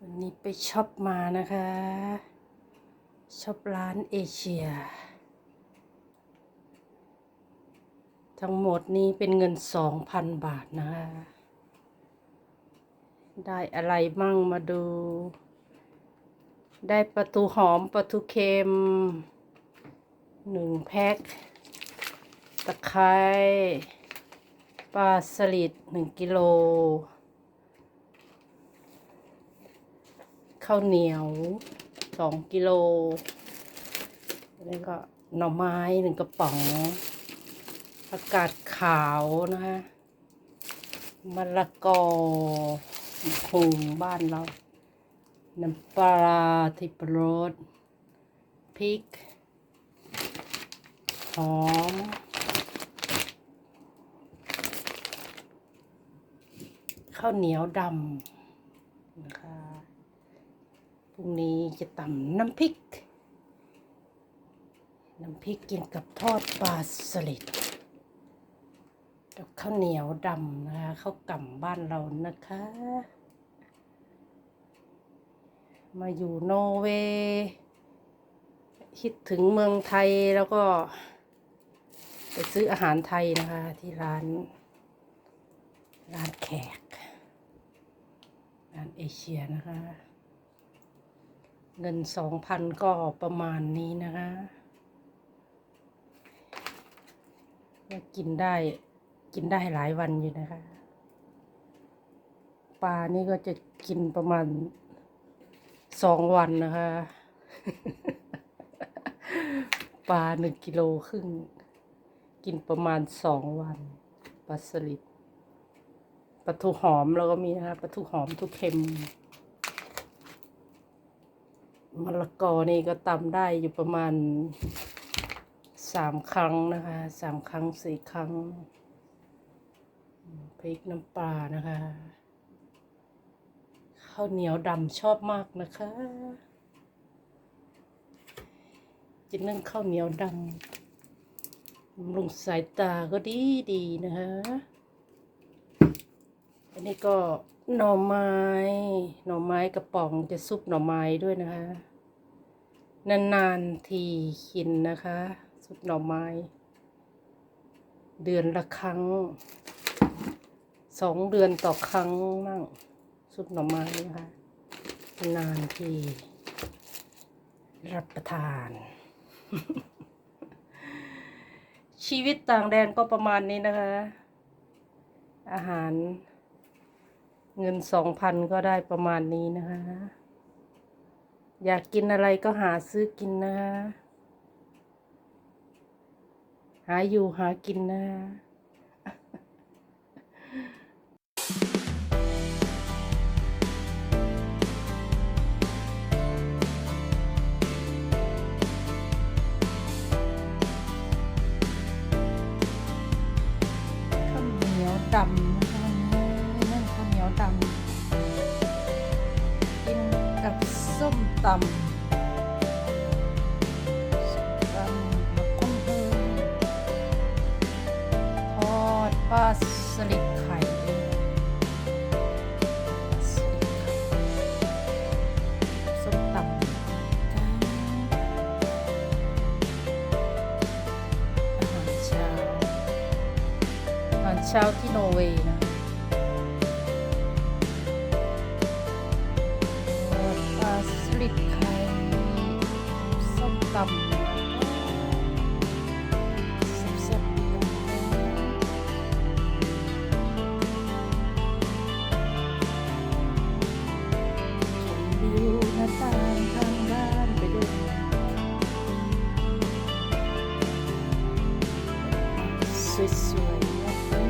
วันนี้ไปช็อปมานะคะช็อปร้านเอเชีย ทั้งหมดนี้เป็นเงินสองพันบาทนะคะ ได้อะไรมั่งมาดู ได้ปลาทูหอมปลาทูเค็มหนึ่งแพ็คตะไคร้ปลาสลิดหนึ่งกิโล ข้าวเหนียวสองกิโล แล้วก็หน่อไม้หนึ่งกระป๋องผักกาดขาวนะคะมะละกอคงบ้านเรา น้ำปลาทิปรสพริก หอม ข้าวเหนียวดำนะคะ พรุ่งนี้จะตำน้ำพริก น้ำพริกกินกับทอดปลาสลิดกับข้าวเหนียวดำนะคะข้าวกล่ำบ้านเรานะคะ มาอยู่โนอร์เวย์คิดถึงเมืองไทยแล้วก็ ไปซื้ออาหารไทยนะคะ ที่ร้าน ร้านแขก ร้านเอเชียนะคะ เงินสองพันก็ประมาณนี้นะคะก็กินได้กินได้หลายวันอยู่นะคะ ปลานี่ก็จะกินประมาณสองวันนะคะ ปลาหนึ่งกิโลครึ่ง กินประมาณสองวันปลาสลิดปลาทูหอมเราก็มีนะคะปลาทูหอมทูเค็ม มะละกอนี่ก็ตำได้อยู่ประมาณสามครั้งนะคะสามครั้งสี่ครั้งพริกน้ำปลานะคะข้าวเหนียวดำชอบมากนะคะจะนึ่งข้าวเหนียวดำบำรุงสายตาก็ดีดีนะคะ อันนี้ก็หน่อไม้ หน่อไม้กระป๋องจะซุปหน่อไม้ด้วยนะคะ นานๆทีกินนะคะ ซุปหน่อไม้ เดือนละครั้ง สองเดือนต่อครั้งมั่งซุปหน่อไม้นะคะ นานทีรับประทาน ชีวิตต่างแดนก็ประมาณนี้นะคะ อาหาร เงินสองพันก็ได้ประมาณนี้นะคะ อยากกินอะไรก็หาซื้อกินนะคะหาอยู่หากินนะข้าวเหนียวดำ ตำส้มตำผักกุ้งเพิ่มทอดปลาสลิดไข่สลิดไข่ส้มตำกันอาหารเช้าอาหารเช้าที่โนอร์เวย์นะ ตำแซ่บๆชมวิวหน้าต่างทางบ้านไปด้วยสวยๆนะคะ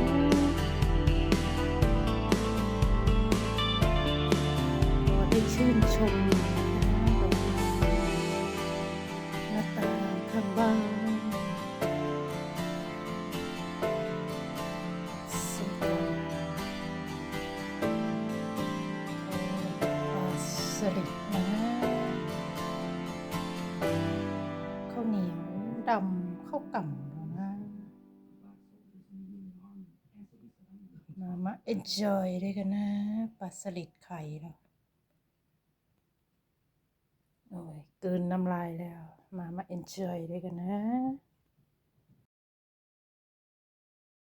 ก็ได้ชื่นชม ลิดนะข้าวเหนียวดำข้าวกล่ำนะมามา enjoy ด้วยกันนะปลาสลิดไข่เราโอ้ยเกินน้ำลายแล้ว มามา enjoy ด้วยกันนะ